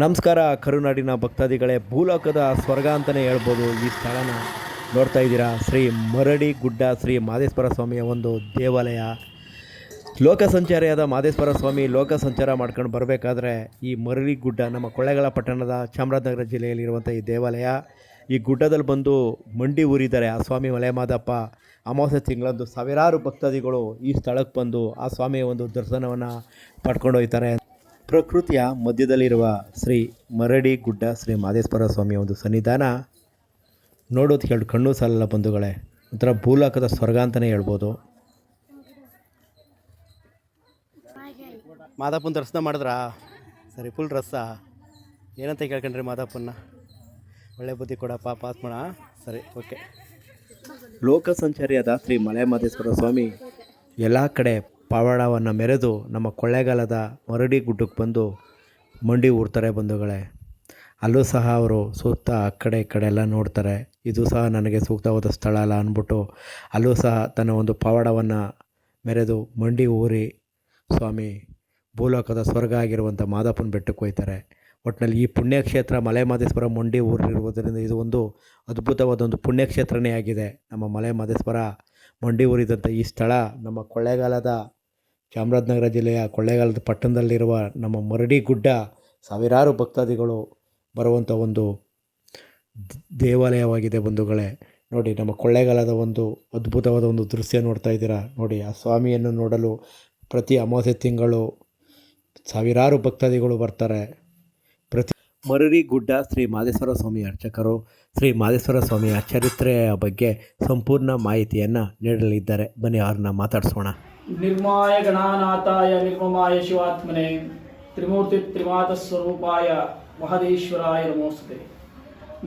ನಮಸ್ಕಾರ, ಕರುನಾಡಿನ ಭಕ್ತಾದಿಗಳೇ. ಭೂಲೋಕದ ಸ್ವರ್ಗ ಅಂತಲೇ ಹೇಳ್ಬೋದು ಈ ಸ್ಥಳನ ನೋಡ್ತಾ ಇದ್ದೀರಾ? ಶ್ರೀ ಮರಡಿ ಗುಡ್ಡ ಶ್ರೀ ಮಾದೇಶ್ವರ ಸ್ವಾಮಿಯ ಒಂದು ದೇವಾಲಯ. ಲೋಕ ಸಂಚಾರಿಯಾದ ಮಾದೇಶ್ವರ ಸ್ವಾಮಿ ಲೋಕ ಸಂಚಾರ ಮಾಡ್ಕೊಂಡು ಬರಬೇಕಾದ್ರೆ ಈ ಮರಡಿ ಗುಡ್ಡ ನಮ್ಮ ಕೊಳ್ಳೇಗಾಲ ಪಟ್ಟಣದ ಚಾಮರಾಜನಗರ ಜಿಲ್ಲೆಯಲ್ಲಿರುವಂಥ ಈ ದೇವಾಲಯ. ಈ ಗುಡ್ಡದಲ್ಲಿ ಬಂದು ಮಂಡಿ ಊರಿದ್ದಾರೆ. ಆ ಸ್ವಾಮಿ ಮಲೆಮಾದಪ್ಪ ಅಮಾವಾಸ್ಯೆ ತಿಂಗಳಂದು ಸಾವಿರಾರು ಭಕ್ತಾದಿಗಳು ಈ ಸ್ಥಳಕ್ಕೆ ಬಂದು ಆ ಸ್ವಾಮಿಯ ಒಂದು ದರ್ಶನವನ್ನು ಪಡ್ಕೊಂಡು ಹೋಗ್ತಾರೆ. ಪ್ರಕೃತಿಯ ಮಧ್ಯದಲ್ಲಿರುವ ಶ್ರೀ ಮರಡಿ ಗುಡ್ಡ ಶ್ರೀ ಮಾದೇಶ್ವರ ಸ್ವಾಮಿಯ ಒಂದು ಸನ್ನಿಧಾನ. ನೋಡೋದು ಎರಡು ಕಣ್ಣು ಸಾಲಲ್ಲ ಬಂಧುಗಳೇ. ಒಂಥರ ಭೂಲೋಕದ ಸ್ವರ್ಗ ಅಂತಲೇ ಹೇಳ್ಬೋದು. ಮಾದಪ್ಪನ ದರ್ಶನ ಮಾಡಿದ್ರಾ? ಸರಿ ಫುಲ್ ರಸ. ಏನಂತ ಕೇಳ್ಕೊಂಡ್ರಿ ಮಾದಪ್ಪನ ಒಳ್ಳೆ ಬುದ್ಧಿ ಕೊಡಪ್ಪ ಪಾಸ್ ಮಾಡ ಸರಿ ಓಕೆ ಲೋಕ ಸಂಚಾರಿಯಾದ ಶ್ರೀ ಮಲೆ ಮಾದೇಶ್ವರ ಸ್ವಾಮಿ, ಎಲ್ಲ ಕಡೆ ಪವಾಡವನ್ನು ಮೆರೆದು ನಮ್ಮ ಕೊಳ್ಳೇಗಾಲದ ಮರಡಿ ಗುಡ್ಡಕ್ಕೆ ಬಂದು ಮಂಡಿ ಊರ್ತಾರೆ ಬಂಧುಗಳೇ. ಅಲ್ಲೂ ಸಹ ಅವರು ಸುತ್ತ ಆ ಕಡೆ ಈ ಕಡೆ ಎಲ್ಲ ನೋಡ್ತಾರೆ. ಇದು ಸಹ ನನಗೆ ಸೂಕ್ತವಾದ ಸ್ಥಳ ಅಲ್ಲ ಅಂದ್ಬಿಟ್ಟು ಅಲ್ಲೂ ಸಹ ತನ್ನ ಒಂದು ಪವಾಡವನ್ನು ಮೆರೆದು ಮಂಡಿ ಊರಿ ಸ್ವಾಮಿ ಭೂಲೋಕದ ಸ್ವರ್ಗ ಆಗಿರುವಂಥ ಮಾದಪ್ಪನ ಬೆಟ್ಟಕ್ಕೆ ಹೋಗ್ತಾರೆ. ಒಟ್ಟಿನಲ್ಲಿ ಈ ಪುಣ್ಯಕ್ಷೇತ್ರ ಮಲೆ ಮಾದೇಶ್ವರ ಮಂಡಿ ಊರಿರುವುದರಿಂದ ಇದು ಒಂದು ಅದ್ಭುತವಾದ ಒಂದು ಪುಣ್ಯಕ್ಷೇತ್ರನೇ ಆಗಿದೆ. ನಮ್ಮ ಮಲೆ ಮಾದೇಶ್ವರ ಮಂಡಿ ಊರಿದಂಥ ಈ ಸ್ಥಳ ನಮ್ಮ ಕೊಳ್ಳೇಗಾಲದ ಚಾಮರಾಜನಗರ ಜಿಲ್ಲೆಯ ಕೊಳ್ಳೇಗಾಲದ ಪಟ್ಟಣದಲ್ಲಿರುವ ನಮ್ಮ ಮರಡಿ ಗುಡ್ಡ ಸಾವಿರಾರು ಭಕ್ತಾದಿಗಳು ಬರುವಂಥ ಒಂದು ದೇವಾಲಯವಾಗಿದೆ ಬಂಧುಗಳೇ. ನೋಡಿ, ನಮ್ಮ ಕೊಳ್ಳೇಗಾಲದ ಒಂದು ಅದ್ಭುತವಾದ ಒಂದು ದೃಶ್ಯ ನೋಡ್ತಾ ಇದ್ದೀರಾ? ನೋಡಿ, ಆ ಸ್ವಾಮಿಯನ್ನು ನೋಡಲು ಪ್ರತಿ ಅಮಾವಾಸ್ಯೆ ತಿಂಗಳು ಸಾವಿರಾರು ಭಕ್ತಾದಿಗಳು ಬರ್ತಾರೆ. ಪ್ರತಿ ಮರಡಿ ಗುಡ್ಡ ಶ್ರೀ ಮಾದೇಶ್ವರ ಸ್ವಾಮಿ ಅರ್ಚಕರು, ಶ್ರೀ ಮಾದೇಶ್ವರ ಸ್ವಾಮಿಯ ಚರಿತ್ರೆಯ ಬಗ್ಗೆ ಸಂಪೂರ್ಣ ಮಾಹಿತಿಯನ್ನು ನೀಡಲಿದ್ದಾರೆ. ಬನ್ನಿ, ಅವ್ರನ್ನ ಮಾತಾಡಿಸೋಣ. ನಿರ್ಮಾಯ ಗಣಾನಾಥಾಯ, ನಿರ್ಮಮಾಯ ಶಿವಾತ್ಮನೆ, ತ್ರಿಮೂರ್ತಿ ತ್ರಿಮಾತ ಸ್ವರೂಪಾಯ ಮಹದೇಶ್ವರಾಯ ನಮೋಸ್ತೆ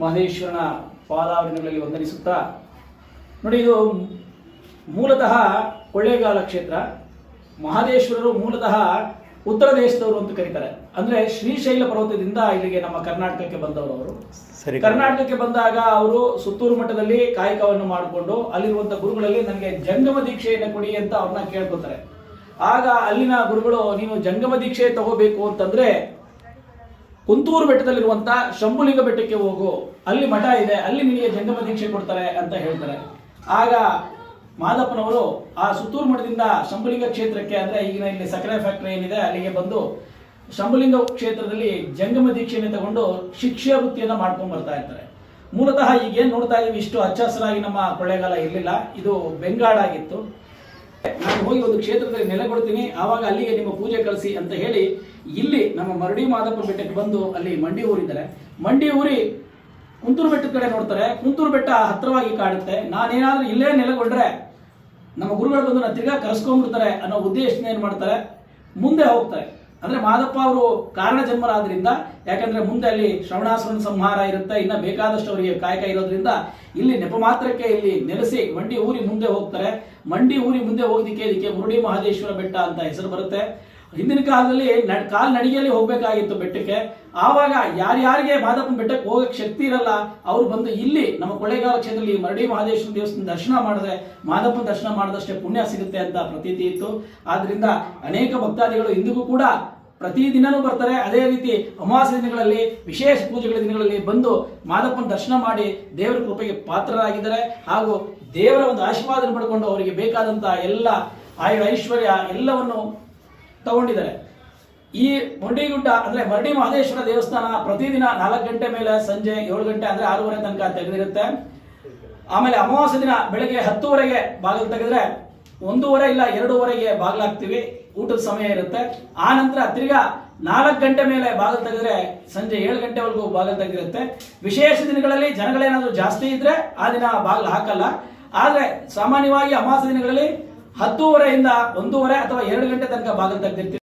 ಮಹದೇಶ್ವರನ ಪಾದಾವರಣಗಳಲ್ಲಿ ವಂದನಿಸುತ್ತಾ, ನೋಡಿ ಇದು ಮೂಲತಃ ಕೊಳ್ಳೇಗಾಲ ಕ್ಷೇತ್ರ. ಮಹದೇಶ್ವರರು ಮೂಲತಃ ಉತ್ತರ ದೇಶದವರು ಅಂತ ಕರೀತಾರೆ. ಅಂದ್ರೆ ಶ್ರೀಶೈಲ ಪರ್ವತದಿಂದ ಇಲ್ಲಿಗೆ ನಮ್ಮ ಕರ್ನಾಟಕಕ್ಕೆ ಬಂದವರು ಅವರು. ಕರ್ನಾಟಕಕ್ಕೆ ಬಂದಾಗ ಅವರು ಸುತ್ತೂರು ಮಠದಲ್ಲಿ ಕಾಯಕವನ್ನು ಮಾಡಿಕೊಂಡು ಅಲ್ಲಿರುವಂತ ಗುರುಗಳಲ್ಲಿ ನನಗೆ ಜಂಗಮ ದೀಕ್ಷೆಯನ್ನು ಕೊಡಿ ಅಂತ ಅವ್ರನ್ನ ಕೇಳ್ಕೊತಾರೆ. ಆಗ ಅಲ್ಲಿನ ಗುರುಗಳು ನೀನು ಜಂಗಮ ದೀಕ್ಷೆ ತಗೋಬೇಕು ಅಂತಂದ್ರೆ ಕುಂತೂರು ಬೆಟ್ಟದಲ್ಲಿರುವಂತ ಶಂಭುಲಿಂಗ ಬೆಟ್ಟಕ್ಕೆ ಹೋಗು. ಅಲ್ಲಿ ಮಠ ಇದೆ ಅಲ್ಲಿ ನಿನಗೆ ಜಂಗಮ ದೀಕ್ಷೆ ಕೊಡ್ತಾರೆ ಅಂತ ಹೇಳ್ತಾರೆ. ಆಗ ಮಾದಪ್ಪನವರು ಆ ಸುತ್ತೂರು ಮಠದಿಂದ ಶಂಭುಲಿಂಗ ಕ್ಷೇತ್ರಕ್ಕೆ ಅಂದ್ರೆ ಈಗಿನ ಇಲ್ಲಿ ಸಕ್ಕರೆ ಫ್ಯಾಕ್ಟರಿ ಏನಿದೆ, ಅಲ್ಲಿಗೆ ಬಂದು ಶಂಭುಲಿಂಗ ಕ್ಷೇತ್ರದಲ್ಲಿ ಜಂಗಮ ದೀಕ್ಷೆಯನ್ನು ತಗೊಂಡು ಶಿಕ್ಷೆ ವೃತ್ತಿಯನ್ನು ಮಾಡ್ಕೊಂಡು ಬರ್ತಾ ಇರ್ತಾರೆ. ಮೂಲತಃ ಈಗ ಏನ್ ನೋಡ್ತಾ ಇದೀವಿ, ಇಷ್ಟು ಹಚ್ಚ ಹಸಿರಾಗಿ ನಮ್ಮ ಕೊಳ್ಳೇಗಾಲ ಇರಲಿಲ್ಲ, ಇದು ಬೆಂಗಾಡಾಗಿತ್ತು ನಾನು ಹೋಗಿ ಒಂದು ಕ್ಷೇತ್ರದಲ್ಲಿ ನೆಲೆಗೊಳ್ತೀನಿ ಆವಾಗ ಅಲ್ಲಿಗೆ ನಿಮ್ಮ ಪೂಜೆ ಕಳಿಸಿ ಅಂತ ಹೇಳಿ ಇಲ್ಲಿ ನಮ್ಮ ಮರಡಿ ಮಾದಪ್ಪ ಬೆಟ್ಟಕ್ಕೆ ಬಂದು ಅಲ್ಲಿ ಮಂಡಿ ಊರಿದ್ದಾರೆ. ಮಂಡಿ ಊರಿ ಕುಂತೂರು ಬೆಟ್ಟದ ಕಡೆ ನೋಡ್ತಾರೆ, ಕುಂತೂರು ಬೆಟ್ಟ ಹತ್ತಿರವಾಗಿ ಕಾಡುತ್ತೆ. ನಾನೇನಾದ್ರೂ ಇಲ್ಲೇ ನೆಲೆಗೊಂಡ್ರೆ ನಮ್ಮ ಗುರುಗಳು ಬಂದು ನನ್ನ ತಿರ್ಗಾ ಕರೆಸ್ಕೊಂಡ್ಬಿಡ್ತಾರೆ ಅನ್ನೋ ಉದ್ದೇಶನ ಏನು ಮಾಡ್ತಾರೆ? ಮುಂದೆ ಹೋಗ್ತಾರೆ. ಅಂದ್ರೆ ಮಾದಪ್ಪ ಅವರು ಕಾರಣ ಜನ್ಮರಾದ್ರಿಂದ, ಯಾಕಂದ್ರೆ ಮುಂದೆ ಅಲ್ಲಿ ಶ್ರವಣಾಸುರನ ಸಂಹಾರ ಇರುತ್ತೆ, ಇನ್ನ ಬೇಕಾದಷ್ಟು ಅವರಿಗೆ ಕಾಯಕ ಇರೋದ್ರಿಂದ ಇಲ್ಲಿ ನೆಪ ಮಾತ್ರಕ್ಕೆ ಇಲ್ಲಿ ನೆಲೆಸಿ ಮಂಡಿ ಊರಿ ಮುಂದೆ ಹೋಗ್ತಾರೆ. ಮಂಡಿ ಊರಿ ಮುಂದೆ ಹೋಗೋದಕ್ಕೆ ಇದಕ್ಕೆ ಮುರುಡಿ ಮಹದೇಶ್ವರ ಬೆಟ್ಟ ಅಂತ ಹೆಸರು ಬರುತ್ತೆ. ಹಿಂದಿನ ಕಾಲದಲ್ಲಿ ಕಾಲ್ ನಡಿಗೆಯಲ್ಲಿ ಹೋಗ್ಬೇಕಾಗಿತ್ತು ಬೆಟ್ಟಕ್ಕೆ. ಆವಾಗ ಯಾರ್ಯಾರಿಗೆ ಮಾದಪ್ಪನ ಬೆಟ್ಟಕ್ಕೆ ಹೋಗಕ್ಕೆ ಶಕ್ತಿ ಇರಲ್ಲ, ಅವ್ರು ಬಂದು ಇಲ್ಲಿ ನಮ್ಮ ಕೊಳ್ಳೇಗಾಲ ಕ್ಷೇತ್ರದಲ್ಲಿ ಮರಡಿ ಮಹದೇಶ್ವರ ದೇವಸ್ಥಾನ ದರ್ಶನ ಮಾಡಿದ್ರೆ ಮಾದಪ್ಪನ ದರ್ಶನ ಮಾಡಿದಷ್ಟೇ ಪುಣ್ಯ ಸಿಗುತ್ತೆ ಅಂತ ಪ್ರತೀತಿ ಇತ್ತು. ಆದ್ರಿಂದ ಅನೇಕ ಭಕ್ತಾದಿಗಳು ಇಂದಿಗೂ ಕೂಡ ಪ್ರತಿದಿನನೂ ಬರ್ತಾರೆ. ಅದೇ ರೀತಿ ಅಮಾವಾಸ್ಯ ದಿನಗಳಲ್ಲಿ, ವಿಶೇಷ ಪೂಜೆಗಳ ದಿನಗಳಲ್ಲಿ ಬಂದು ಮಾದಪ್ಪನ ದರ್ಶನ ಮಾಡಿ ದೇವರ ಕೃಪೆಗೆ ಪಾತ್ರರಾಗಿದ್ದಾರೆ. ಹಾಗೂ ದೇವರ ಒಂದು ಆಶೀರ್ವಾದ ಪಡ್ಕೊಂಡು ಅವರಿಗೆ ಬೇಕಾದಂತಹ ಎಲ್ಲ ಆಯುರ ಐಶ್ವರ್ಯ ಎಲ್ಲವನ್ನು ತಗೊಂಡಿದ್ದಾರೆ. ಈ ಮುಂಡಿಗುಡ್ಡ, ಅಂದ್ರೆ ಮರಡಿ ಮಹದೇಶ್ವರ ದೇವಸ್ಥಾನ ಪ್ರತಿದಿನ ನಾಲ್ಕು ಗಂಟೆ ಮೇಲೆ ಸಂಜೆ ಏಳು ಗಂಟೆ ಅಂದ್ರೆ ಆರೂವರೆ ತನಕ ತೆಗೆದಿರುತ್ತೆ. ಆಮೇಲೆ ಅಮಾವಾಸ್ಯ ದಿನ ಬೆಳಗ್ಗೆ ಹತ್ತುವರೆಗೆ ಬಾಗಿಲು ತೆಗೆದ್ರೆ ಒಂದೂವರೆ ಇಲ್ಲ ಎರಡೂವರೆಗೆ ಬಾಗಿಲಾಗ್ತೀವಿ. ಊಟದ ಸಮಯ ಇರುತ್ತೆ. ಆ ನಂತರ ತಿರ್ಗಾ ನಾಲ್ಕು ಗಂಟೆ ಮೇಲೆ ಬಾಗಿಲು ತೆಗೆದ್ರೆ ಸಂಜೆ ಏಳು ಗಂಟೆವರೆಗೂ ಬಾಗಿಲು ತೆಗೆದಿರುತ್ತೆ. ವಿಶೇಷ ದಿನಗಳಲ್ಲಿ ಜನಗಳೇನಾದರೂ ಜಾಸ್ತಿ ಇದ್ರೆ ಆ ದಿನ ಬಾಗಿಲು ಹಾಕಲ್ಲ. ಆದ್ರೆ ಸಾಮಾನ್ಯವಾಗಿ ಅಮಾವಾಸ್ಯ ದಿನಗಳಲ್ಲಿ ಹತ್ತೂವರೆಯಿಂದ ಒಂದೂವರೆ ಅಥವಾ ಎರಡು ಗಂಟೆ ತನಕ ಬಾಗಿಲು ತೆಗೆದಿರ್ತೀವಿ.